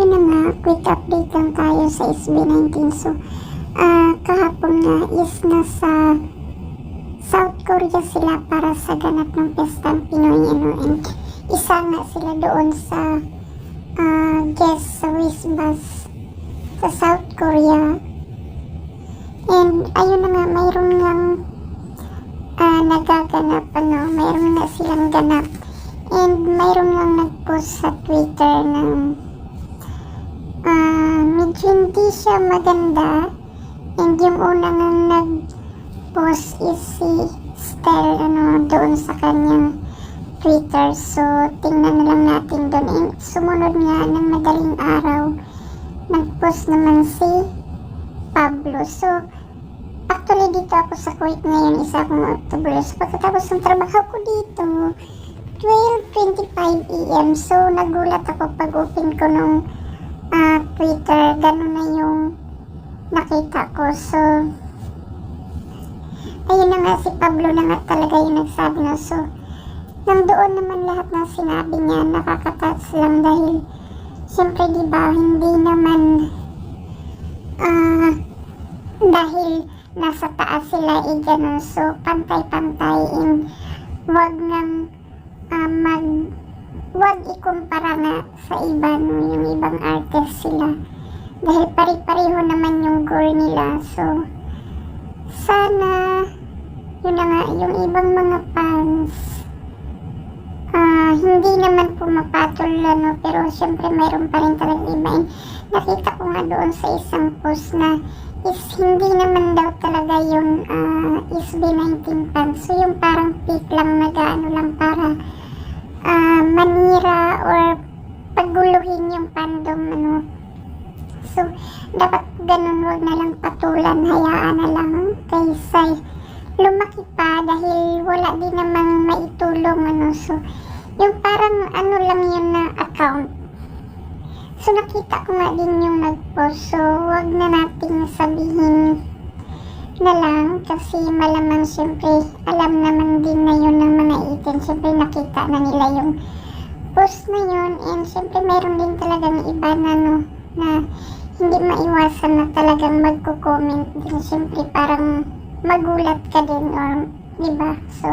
yun na nga, quick update lang tayo sa SB19. So, ah kahapon nga is nasa South Korea sila para sa ganap ng Pestang Pinoy ano, and isa nga sila doon sa ah guest sa Wisbas sa South Korea. And ayun na nga, mayroon ngang ah nagaganap, ano, mayroon nga silang ganap. And mayroon ngang nag-post sa Twitter ng hindi siya maganda. And yung una nga nag-post is si Stel, ano, doon sa kanyang Twitter. So, tingnan na lang natin doon. And sumunod nga ng madaling araw, nag-post naman si Pablo. So, actually dito ako sa Kuwait ngayon, isa akong October. So, pagkatapos ng trabaho ko dito, 12.25 a.m. So, nagulat ako pag open ko nung ah, Twitter. Ganun na yung nakita ko. So, ayun na nga si Pablo na nga talaga yung nagsabi na. So, nandoon naman lahat ng sinabi niya, nakakatats lang dahil siyempre di ba hindi naman ah dahil nasa taas sila eh ganun. So, pantay-pantay and wag nang ah, mag wag ikumpara nga sa iba no, yung ibang artist sila. Dahil pari-pareho naman yung goal nila. So sana yun na nga yung ibang mga fans ah hindi naman pumapatol ano pero syempre mayroon pa rin talagang iba. And nakita ko nga doon sa isang post na is hindi naman daw talaga yung ah, SB19 fans. So yung parang fake lang na gaano lang para ah, manira or paguluhin yung fandom ano. So dapat ganun wag na lang patulan. Hayaan na lang kaysa lumaki pa dahil wala din namang maitulong ano. So yung parang ano lang yun na account. So nakita ko nga din yung nagpost. So wag na nating sabihin na lang kasi malamang syempre alam naman din na yun ng mga itin syempre nakita na nila yung post na yun. And syempre meron din talagang iba na no na hindi maiwasan na talagang magko-comment. Din syempre parang magulat ka din or diba so